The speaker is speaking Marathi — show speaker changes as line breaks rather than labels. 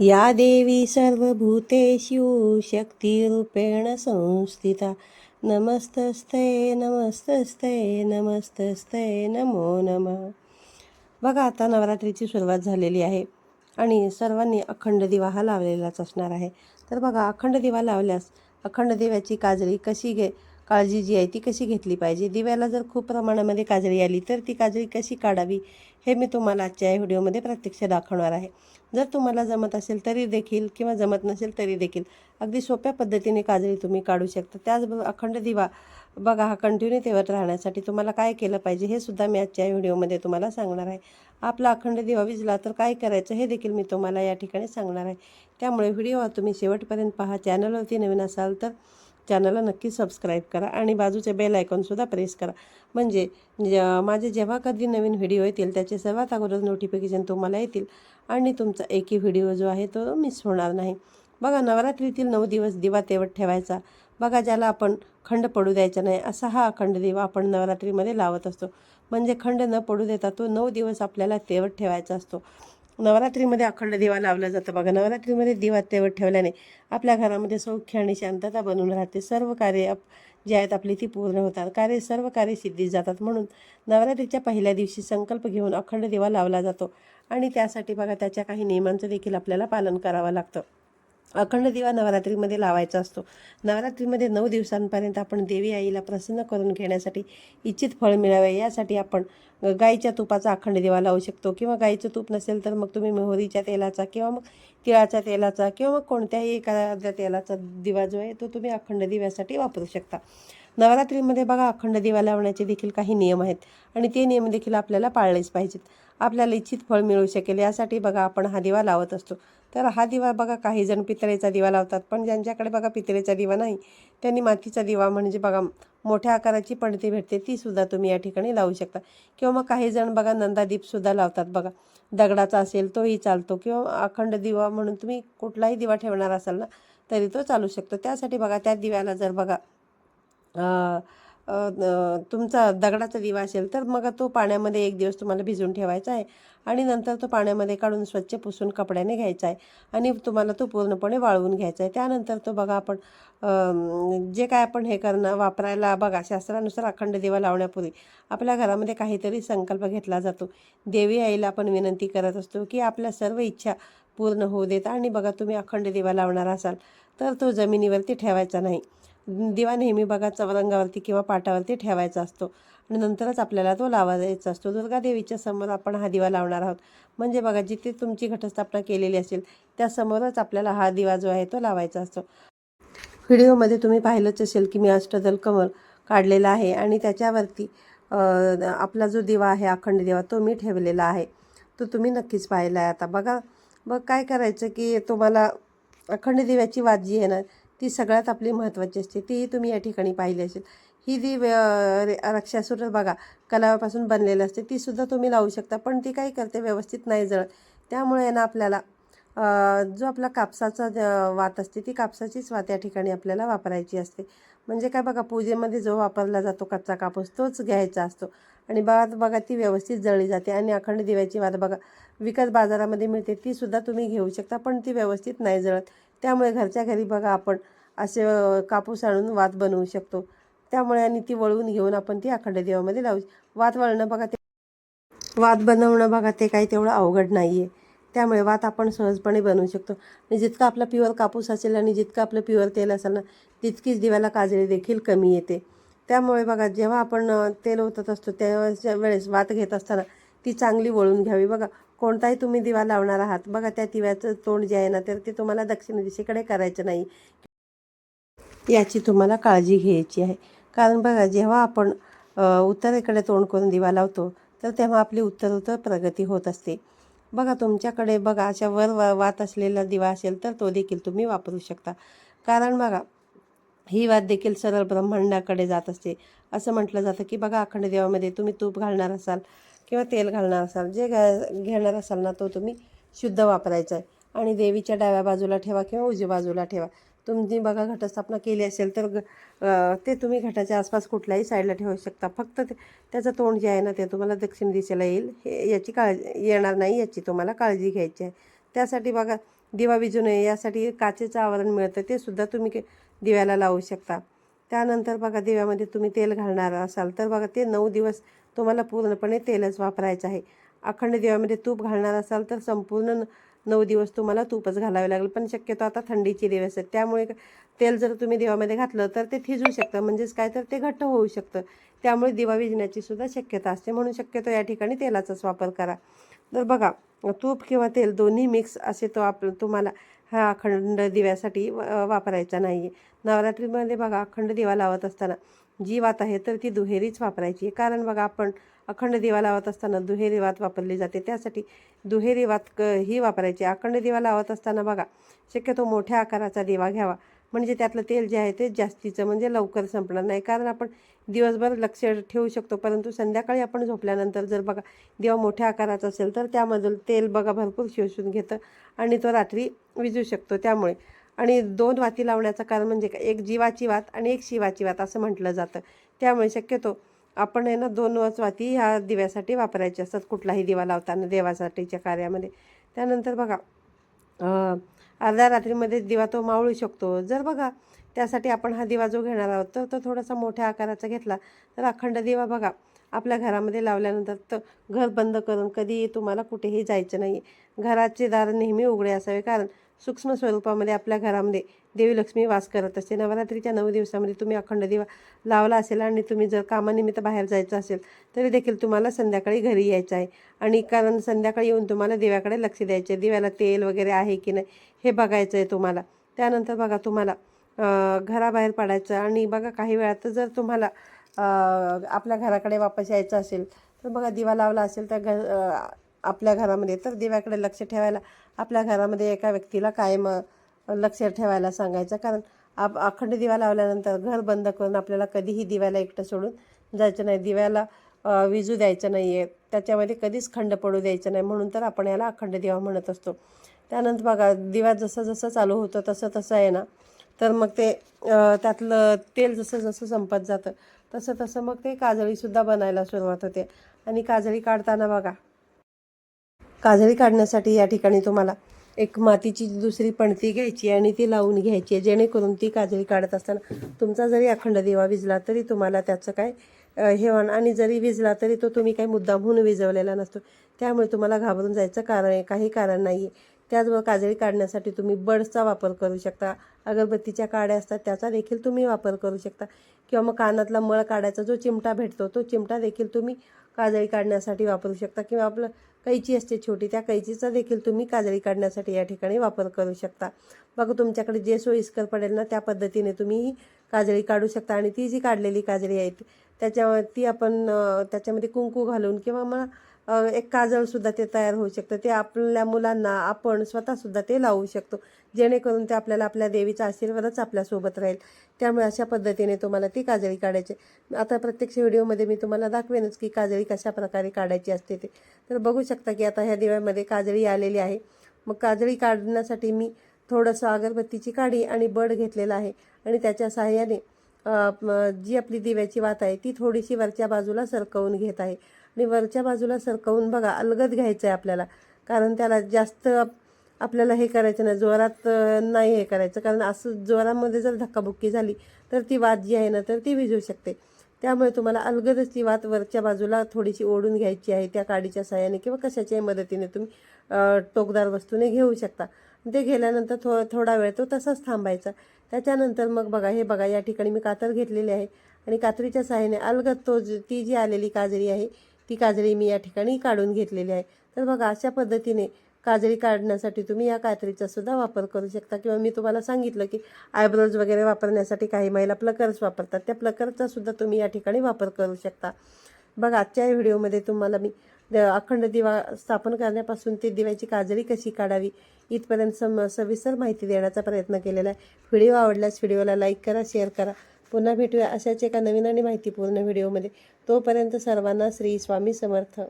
या देवी सर्वभूतेषु शक्तिरूपेण संस्थिता। नमस्तस्ते नमस्तस्ते नमस्तस्ते नमो नमः। बघा आता नवरात्रीची सुरुवात झालेली आहे आणि सर्वांनी अखंड दिवा हा लावलेलाच असणार आहे. तर बघा अखंड दिवा लावल्यास अखंड दिव्याची काजळी कशी घे काळजी जी आहे ती कशी घेतली पाहिजे? दिव्याला जर खूप प्रमाणामध्ये काजळी आली तर ती काजळी कशी काढावी? हे मी तुम्हाला आजच्या या व्हिडिओमध्ये प्रत्यक्ष दाखवणार आहे. जर तुम्हाला जमत असेल तरी देखील किंवा जमत नसेल तरी देखील अगदी सोप्या पद्धतीने काजळी तुम्ही काढू शकता. त्याचबरोबर अखंड दिवा बघा हा कंटिन्यू तेवत राहण्यासाठी तुम्हाला काय केलं पाहिजे हे सुद्धा मी आजच्या व्हिडिओमध्ये तुम्हाला सांगणार आहे. आपला अखंड दिवा विजला तर काय करायचं हे देखील मी तुम्हाला या ठिकाणी सांगणार आहे. त्यामुळे व्हिडिओ हा तुम्ही शेवटपर्यंत पहा. चॅनलवरती नवीन असाल तर चॅनलला नक्की सबस्क्राईब करा आणि बाजूचे बेल आयकॉनसुद्धा प्रेस करा. म्हणजे ज- माझे जेव्हा कधी नवीन व्हिडिओ येतील त्याचे सर्वात अगोदर नोटिफिकेशन तुम्हाला येतील आणि तुमचा एकही व्हिडिओ जो आहे तो मिस होणार नाही. बघा नवरात्रीतील नऊ दिवस दिवा तेवत ठेवायचा. बघा ज्याला आपण खंड पडू द्यायचा नाही असा हा अखंड दिवा आपण नवरात्रीमध्ये लावत असतो. म्हणजे खंड न पडू देता तो नऊ दिवस आपल्याला तेवट ठेवायचा असतो. नवरात्रीमध्ये अखंड दिवा लावला जातं. बघा नवरात्रीमध्ये दिवा तेवत ठेवल्याने आपल्या घरामध्ये सौख्य आणि शांतता बनून राहते. सर्व कार्य आप जे आहेत आपली ती पूर्ण होतात. कार्य सर्व कार्य सिद्धीत जातात. म्हणून नवरात्रीच्या पहिल्या दिवशी संकल्प घेऊन अखंड दिवा लावला जातो. आणि त्यासाठी बघा त्याच्या काही नियमांचं देखील आपल्याला पालन करावं लागतं. अखंड दिवा नवरात्रीमध्ये लावायचा असतो. नवरात्रीमध्ये नऊ दिवसांपर्यंत आपण देवी आईला प्रसन्न करून घेण्यासाठी इच्छित फळ मिळावे यासाठी आपण गाईच्या तुपाचा अखंड दिवा लावू शकतो. किंवा गाईचं तूप नसेल तर मग तुम्ही मोहरीच्या तेलाचा किंवा मग तिळाच्या तेलाचा किंवा मग कोणत्याही एखाद्या तेलाचा दिवा जो आहे तो तुम्ही अखंड दिव्यासाठी वापरू शकता. नवरात्रीमध्ये बघा अखंड दिवा लावण्याचे देखील काही नियम आहेत आणि ते नियम देखील आपल्याला पाळलेच पाहिजेत. आपल्याला इच्छित फळ मिळू शकेल यासाठी बघा आपण हा दिवा लावत असतो. तर हा दिवा बघा काही जण पितळेचा दिवा लावतात पण ज्यांच्याकडे बघा पितळेचा दिवा नाही त्यांनी मातीचा दिवा म्हणजे बघा मोठ्या आकाराची पणती भेटते तीसुद्धा तुम्ही या ठिकाणी लावू शकता. किंवा मग काही जण बघा नंदादीपसुद्धा लावतात बघा दगडाचा असेल तोही चालतो किंवा अखंड दिवा म्हणून तुम्ही कुठलाही दिवा ठेवणार असाल ना तरी तो चालू शकतो. त्यासाठी बघा त्या दिव्याला जर बघा तुमचा दगडाचा दिवा असेल तर मग तो पाण्यामध्ये एक दिवस तुम्हाला भिजून ठेवायचा आहे आणि नंतर तो पाण्यामध्ये काढून स्वच्छ पुसून कपड्याने घ्यायचा आहे आणि तुम्हाला तो पूर्णपणे वाळवून घ्यायचा आहे. त्यानंतर तो बघा आपण जे काय आपण हे करणं वापरायला बघा शास्त्रानुसार अखंड दिवा लावण्यापूर्वी आपल्या घरामध्ये काहीतरी संकल्प घेतला जातो. देवी आईला आपण विनंती करत असतो की आपल्या सर्व इच्छा पूर्ण होऊ देत आणि बघा तुम्ही अखंड दिवा लावणार असाल तर तो जमिनीवरती ठेवायचा नाही. दिवा नेहमी बघा चवरंगावरती किंवा पाटावरती ठेवायचा असतो. आणि नंतरच आपल्याला तो लावायचा असतो. दुर्गादेवीच्या समोर आपण हा दिवा लावणार आहोत. म्हणजे बघा जिथे तुमची घटस्थापना केलेली असेल त्यासमोरच आपल्याला हा दिवा जो आहे तो लावायचा असतो. व्हिडिओमध्ये तुम्ही पाहिलंच असेल की मी अष्टदल कमल काढलेला आहे आणि त्याच्यावरती आपला जो दिवा आहे अखंड दिवा तो मी ठेवलेला आहे. तो तुम्ही नक्कीच पाहिला आहे आता. बघा मग काय करायचं की तुम्हाला अखंड दिव्याची वात जी आहे ना ती सगळ्यात आपली महत्त्वाची असते. तीही तुम्ही या ठिकाणी पाहिली असेल. ही जी व्य- बघा कलावापासून बनलेलं असते तीसुद्धा तुम्ही लावू शकता. पण ती काय करते व्यवस्थित नाही जळत. त्यामुळे आहे ना आपल्याला जो आपला कापसाचा ज- वात असते ती कापसाचीच वात या ठिकाणी आपल्याला वापरायची असते. म्हणजे काय बघा पूजेमध्ये जो वापरला जातो कच्चा कापूस तोच घ्यायचा असतो. आणि बघा बघा ती व्यवस्थित जळली जाते. आणि अखंड दिव्याची वात बघा विकत बाजारामध्ये मिळते तीसुद्धा तुम्ही घेऊ शकता पण ती व्यवस्थित नाही जळत. त्यामुळे घरच्या घरी बघा आपण असे कापूस आणून वात बनवू शकतो. त्यामुळे आणि ती वळवून घेऊन आपण ती अखंड देवामध्ये लावू वात वळणं बघा ते वात बनवणं बघा ते काही तेवढं अवघड नाही आहे त्यामुळे वात आपण सहजपणे बनवू शकतो. आणि जितका आपला प्युअर कापूस असेल आणि जितकं आपलं प्युअर तेल असेल ना तितकीच दिव्याला काजळी देखील कमी येते. त्यामुळे बघा जेव्हा आपण तेल ओतत असतो त्यावेळेस वेळेस वात घेत असताना ती चांगली वळून घ्यावी बघा. कोणताही तुम्ही दिवा लावणार आहात बघा त्या दिव्याचं तोंड जे आहे ना तर ते तुम्हाला दक्षिण दिशेकडे करायचं नाही. याची तुम्हाला काळजी घ्यायची आहे. कारण बघा जेव्हा आपण उत्तरेकडे तोंड करून दिवा लावतो तर तेव्हा आपली उत्तरोत्तर उत्तर प्रगती होत असते. बघा तुमच्याकडे बघा अशा वर वा- वात असलेला दिवा असेल तर तो देखील तुम्ही वापरू शकता. कारण बघा ही वात देखील सरळ ब्रह्मांडाकडे जात असते. असं म्हटलं जातं की बघा अखंड देवामध्ये तुम्ही तूप घालणार असाल. किंवा तेल घालणार असाल जे घा घेणार असाल ना तो तुम्ही शुद्ध वापरायचा आहे. आणि देवीच्या डाव्या बाजूला ठेवा किंवा उजव्या बाजूला ठेवा. तुम्ही बघा घटस्थापना केली असेल तर ग- ते तुम्ही घटाच्या आसपास कुठल्याही साईडला ठेवू शकता. फक्त ते त्याचं तोंड जे आहे ना ते तुम्हाला दक्षिण दिशेला येईल. हे याची काळजी येणार नाही याची तुम्हाला काळजी घ्यायची आहे. त्यासाठी बघा दिवा विजू नये. यासाठी काचेचं आवरण मिळतं. ते सुद्धा तुम्ही के- दिव्याला लावू शकता. त्यानंतर बघा दिव्यामध्ये तुम्ही तेल घालणार असाल तर बघा ते नऊ दिवस तुम्हाला पूर्णपणे तेलच वापरायचं आहे. अखंड दिव्यामध्ये तूप घालणार असाल तर संपूर्ण नऊ दिवस तुम्हाला तूपच घालावे लागेल. पण शक्यतो आता थंडीचे दिवस आहेत त्यामुळे तेल जर तुम्ही दिवामध्ये घातलं तर ते थिजू शकतं म्हणजेच काय तर ते घट्ट होऊ शकतं. त्यामुळे दिवा विजण्याची सुद्धा शक्यता असते म्हणून शक्यतो या ठिकाणी तेलाचाच वापर करा. तर बघा तूप किंवा तेल दोन्ही मिक्स असे तो आप तुम्हाला हा अखंड दिव्यासाठी वापरायचा नाही आहे नवरात्रीमध्ये बघा अखंड दिवा लावत असताना जी वात आहे तर ती दुहेरीच वापरायची आहे. कारण बघा आपण अखंड दिवा लावत असताना दुहेरी वात वापरली जाते. त्यासाठी दुहेरी वात क ही वापरायची अखंड दिवा लावत असताना बघा शक्यतो मोठ्या आकाराचा दिवा घ्यावा. म्हणजे त्यातलं तेल जे आहे ते जास्तीचं म्हणजे लवकर संपणार नाही. कारण आपण दिवसभर लक्ष ठेवू शकतो. परंतु संध्याकाळी आपण झोपल्यानंतर जर बघा दिवा मोठ्या आकाराचा असेल तर त्यामधलं तेल बघा भरपूर शोषून घेतं आणि तो रात्री विजू शकतो त्यामुळे. आणि दोन वाती लावण्याचं कारण म्हणजे काय? एक जीवाची वात आणि एक शिवाची वात असं म्हटलं जातं. त्यामुळे शक्यतो आपण आहे ना दोनच वाती ह्या दिव्यासाठी वापरायचे असतात कुठलाही दिवा लावताना देवासाठीच्या कार्यामध्ये. त्यानंतर बघा अर्ध्या रात्रीमध्ये दिवा तो मावळू शकतो. जर बघा त्यासाठी आपण हा दिवा जो घेणार आहोत तर तो थोडासा मोठ्या आकाराचा घेतला तर अखंड दिवा बघा. आपल्या घरामध्ये लावल्यानंतर तर घर बंद करून कधी तुम्हाला कुठेही जायचं नाही घराचे दार नेहमी उघडे असावे कारण सूक्ष्म स्वरूपामध्ये आपल्या घरामध्ये देवी लक्ष्मी वास करत असते. नवरात्रीच्या नऊ दिवसामध्ये तुम्ही अखंड दिवा लावला असेल आणि तुम्ही जर कामानिमित्त बाहेर जायचं असेल तरी देखील तुम्हाला संध्याकाळी घरी यायचं आहे. आणि कारण संध्याकाळी येऊन तुम्हाला दिव्याकडे लक्ष द्यायचे दिव्याला तेल वगैरे आहे की नाही हे बघायचं आहे तुम्हाला. त्यानंतर बघा तुम्हाला घराबाहेर पडायचं आणि बघा काही वेळात जर तुम्हाला आपल्या घराकडे वापस यायचं असेल तर बघा दिवा लावला असेल तर घर आपल्या घरामध्ये. तर दिव्याकडे लक्ष ठेवायला आपल्या घरामध्ये एका व्यक्तीला कायम लक्ष ठेवायला सांगायचं. कारण आप अखंड दिवा लावल्यानंतर घर बंद करून आपल्याला कधीही दिव्याला एकटं सोडून जायचं नाही. दिव्याला विजू द्यायचं नाही आहे त्याच्यामध्ये कधीच खंड पडू द्यायचं नाही. म्हणून तर आपण याला अखंड दिवा म्हणत असतो. त्यानंतर बघा दिवा जसं जसं चालू होतं तसं तसं आहे ना. तर मग ते त्यातलं तेल जसं जसं संपत जातं तसं तसं मग ते काजळीसुद्धा बनायला सुरुवात होते. आणि काजळी काढताना बघा काजळी काढण्यासाठी या ठिकाणी तुम्हाला एक मातीची दुसरी पणती घ्यायची आणि ती लावून घ्यायची आहे. जेणेकरून ती काजळी काढत असताना तुमचा जरी अखंड दिवा विजला तरी तुम्हाला त्याचं काय अ, हे आणि जरी विजला तरी तो तुम्ही काही मुद्दामहून विजवलेला नसतो. त्यामुळे तुम्हाला घाबरून जायचं कारण आहे काही कारण नाही आहे त्याचबरोबर काजळी काढण्यासाठी तुम्ही बड्सचा वापर करू शकता. अगरबत्तीच्या काड्या असतात त्याचा देखील तुम्ही वापर करू शकता. किंवा मग कानातला मळ काढायचा जो चिमटा भेटतो तो चिमटा देखील तुम्ही काजळी काढण्यासाठी वापरू शकता. किंवा आपलं कैची असते छोटी त्या कैचीचा देखील तुम्ही काजळी काढण्यासाठी या ठिकाणी वापर करू शकता. बघा तुमच्याकडे जे सोयीस्कर पडेल ना त्या पद्धतीने तुम्ही काजळी काढू शकता आणि ती जी काढलेली काजळी आहे ती- त्याच्या ती आपण त्याच्यामध्ये कुंकू घालून किंवा मग एक काजळसुद्धा ते तयार होऊ शकतं. ते आपल्या मुलांना आपण स्वतःसुद्धा ते लावू शकतो. जेणेकरून ते आपल्याला आपल्या देवीचा आशीर्वादच आपल्यासोबत राहील. त्यामुळे अशा पद्धतीने तुम्हाला ती काजळी काढायची. आता प्रत्यक्ष व्हिडिओमध्ये मी तुम्हाला दाखवेनच की काजळी कशा प्रकारे काढायची असते ते. तर बघू शकता की आता ह्या दिव्यामध्ये काजळी आलेली आहे. मग काजळी काढण्यासाठी मी थोडंसं अगरबत्तीची काडी आणि बड घेतलेला आहे. आणि त्याच्या सहाय्याने जी आपली दिव्याची वात आहे ती थोडीशी वरच्या बाजूला सरकवून घेत आहे. आणि वरच्या बाजूला सरकवून बघा अलगद घ्यायचं आहे आपल्याला. कारण त्याला जास्त आपल्याला हे करायचं नाही जोरात नाही हे करायचं. कारण असं जोरामध्ये जर धक्काबुक्की झाली तर ती वात जी आहे ना तर ती विझू शकते. त्यामुळे तुम्हाला अलगदच ती वात वरच्या बाजूला थोडीशी ओढून घ्यायची आहे त्या काडीच्या साह्याने किंवा कशाच्याही मदतीने तुम्ही टोकदार वस्तूने घेऊ शकता. ते गेल्यानंतर थो थोडा वेळ तो तसाच थांबायचा. त्याच्यानंतर मग बघा हे बघा या ठिकाणी मी कातर घेतलेली आहे आणि कात्रीच्या साह्याने अलगद तो ती जी आलेली काजळी आहे ती काजळी मी या ठिकाणी काढून घेतलेली आहे. तर बघा अशा पद्धतीने काजळी काढण्यासाठी तुम्ही या कात्रीचा सुद्धा वापर करू शकता. किंवा मी तुम्हाला सांगितलं की आयब्रोज वगैरे वापरण्यासाठी काही महिला प्लकर्स वापरतात. त्या प्लकरचा सुद्धा तुम्ही या ठिकाणी वापर करू शकता. बघा आजच्या व्हिडिओमध्ये तुम्हाला मी द- अखंड दिवा स्थापन करण्यापासून ते दिव्याची काजळी कशी काढावी इथपर्यंत सम सविस्तर माहिती देण्याचा प्रयत्न केलेला आहे. व्हिडिओ आवडल्यास व्हिडिओला लाईक करा शेअर करा. पुन्हा भेटूया अशाच एका नवीन आणि माहितीपूर्ण व्हिडिओमध्ये. तोपर्यंत सर्वांना श्री स्वामी समर्थ.